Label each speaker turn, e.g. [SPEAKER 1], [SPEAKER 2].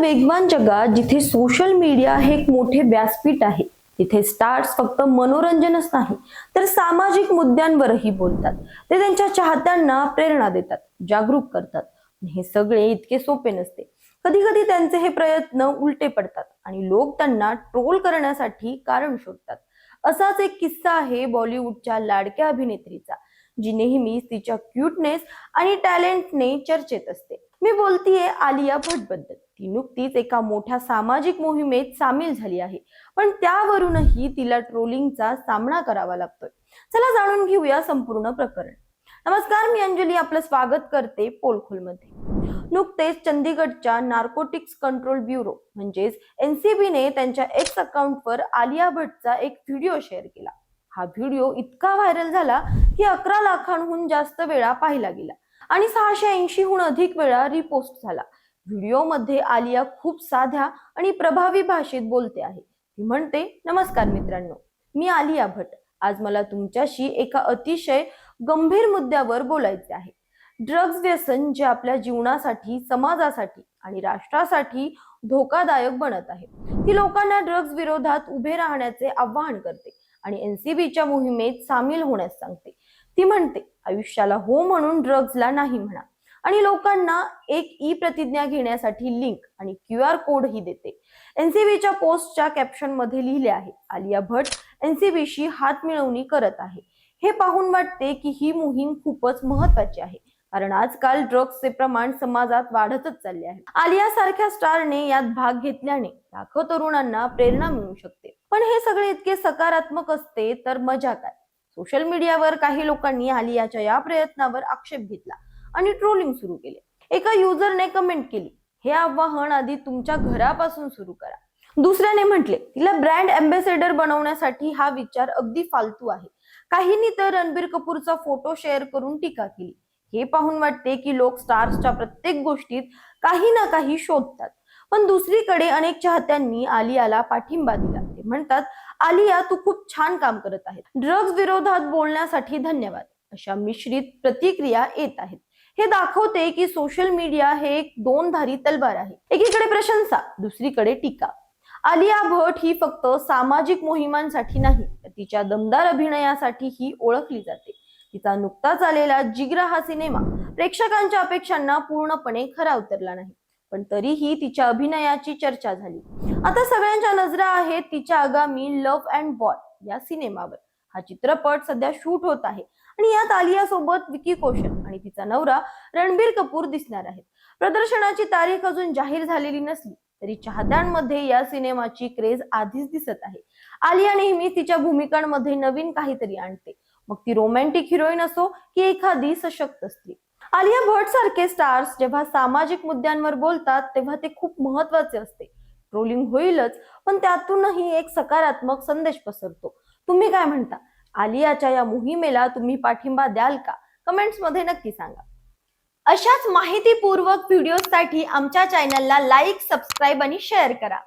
[SPEAKER 1] वेगवान जगात जिथे सोशल मीडिया हे एक मोठे व्यासपीठ आहे तिथे स्टार्स फक्त मनोरंजनच नाही तर सामाजिक मुद्द्यांवरही बोलतात. ते त्यांच्या चाहत्यांना प्रेरणा देतात जागरूक करतात. हे सगळे इतके सोपे नसते. कधी कधी त्यांचे हे प्रयत्न उलटे पडतात आणि लोक त्यांना ट्रोल करण्यासाठी कारण शोधतात. असाच एक किस्सा आहे बॉलिवूडच्या लाडक्या अभिनेत्रीचा जी नेहमीच तिच्या क्यूटनेस आणि टॅलेंटने चर्चेत असते. मी बोलतीये आलिया भटबद्दल. ती नुकतीच एका मोठ्या सामाजिक मोहिमेत सामील झाली आहे. पण त्यावरूनही तिला ट्रोलिंगचा सामना करावा लागतोय. चला जाणून घेऊया संपूर्ण प्रकरण. नमस्कार मी अंजली. आपलं स्वागत करते पोलखोलमध्ये. नुकतेच चंदीगडच्या नार्कोटिक्स कंट्रोल ब्युरो म्हणजेच एनसीबीने त्यांच्या एक्स अकाउंटवर आलिया भटचा एक व्हिडिओ शेअर केला. हा व्हिडिओ इतका व्हायरल झाला की अकरा लाखांहून जास्त वेळा पाहिला गेला. आणि सहाशे ऐंशीहून अधिक वेळा रिपोस्ट झाला. व्हिडिओमध्ये आलिया खूप साध्या आणि प्रभावी भाषेत बोलते आहे. ती म्हणते नमस्कार मित्रांनो मी आलिया भट. आज मला तुमच्याशी एका अतिशय गंभीर मुद्द्यावर बोलायचे आहे. ड्रग्ज व्यसन जे आपल्या जीवनासाठी समाजासाठी आणि राष्ट्रासाठी धोकादायक बनत आहे. ती लोकांना ड्रग्ज विरोधात उभे राहण्याचे आवाहन करते आणि एनसीबीच्या मोहिमेत सामील होण्यास सांगते. ती म्हणते. आयुष्याला हो म्हणून ड्रग्जला नाही म्हणा. आणि लोकांना एक ई प्रतिज्ञा घेण्यासाठी लिंक आणि क्यू आर कोडही देते. एनसीबीच्या पोस्टच्या कॅप्शनमध्ये लिहिले आहे. आलिया भट एनसीबीशी हात मिळवणी करत आहे. हे पाहून वाटते की ही मोहीम खूपच महत्वाची आहे. कारण आजकाल ड्रग्सचे प्रमाण समाजात वाढतच चालले आहे. आलिया सारख्या स्टारने यात भाग घेतल्याने लाखो तरुणांना प्रेरणा मिळू शकते. पण हे सगळे इतके सकारात्मक असते तर मजा काय? सोशल मीडियावर काही लोकांनी आलियाच्या या प्रयत्नावर आक्षेप घेतला आणि ट्रोलिंग सुरू केले. एका युजरने कमेंट केली हे आव्हान आधी तुमच्या घरापासून सुरू करा. दुसऱ्याने म्हटले तिला ब्रँड अम्बेसेडर बनवण्यासाठी हा विचार अगदी फालतू आहे. काहींनी तर रणबीर कपूरचा फोटो शेअर करून टीका केली. हे पाहून वाटते की लोक स्टार्सच्या प्रत्येक गोष्टीत काही ना काही शोधतात. पण दुसरीकडे अनेक चाहत्यांनी आलियाला पाठिंबा दिला. ते म्हणतात आलिया तू खूप छान काम करत आहे ड्रग्ज विरोधात बोलण्यासाठी धन्यवाद. अशा मिश्रित प्रतिक्रिया येत आहेत. हे दाखवते की सोशल मीडिया हे एक दोन धारी तलवार आहे. एकीकडे प्रशंसा दुसरीकडे टीका. आलिया भट ही फक्त सामाजिक मोहिमांसाठी नाही तर तिच्या दमदार अभिनयासाठी ही ओळखली जाते. तिचा नुकताच आलेला जिग्रा हा सिनेमा प्रेक्षकांच्या अपेक्षांना पूर्णपणे खरा उतरला नाही. पण तरीही तिच्या अभिनयाची चर्चा झाली. आता सगळ्यांच्या नजरा आहेत तिच्या आगामी लव्ह अँड बॉय या सिनेमावर. हा चित्रपट सध्या शूट होत आहे आणि यात आलिया सोबत विकी कौशल आणि तिचा नवरा रणबीर कपूर दिसणार आहेत. प्रदर्शनाची तारीख अजून जाहीर झालेली नसली तरी चाहत्यांमध्ये या सिनेमाची क्रेज आधीच दिसत आहे. आलिया नेहमी तिच्या भूमिकांमध्ये नवीन काहीतरी आणते. मग ती रोमॅन्टिक हिरोईन असो की एखादी सशक्त स्त्री. आलिया भट सारखे स्टार्स जेव्हा सामाजिक मुद्द्यांवर बोलतात तेव्हा ते खूप महत्त्वाचे असते. ट्रोलिंग होईलच पण त्यातूनही एक सकारात्मक संदेश पसरतो. तुम्ही काय म्हणता? आलियाच्या या मोहिमेला तुम्ही पाठिंबा द्याल का? कमेंट्समध्ये नक्की सांगा. अशाच माहितीपूर्वक व्हिडिओसाठी आमच्या चॅनलला लाईक सबस्क्राईब आणि शेअर करा.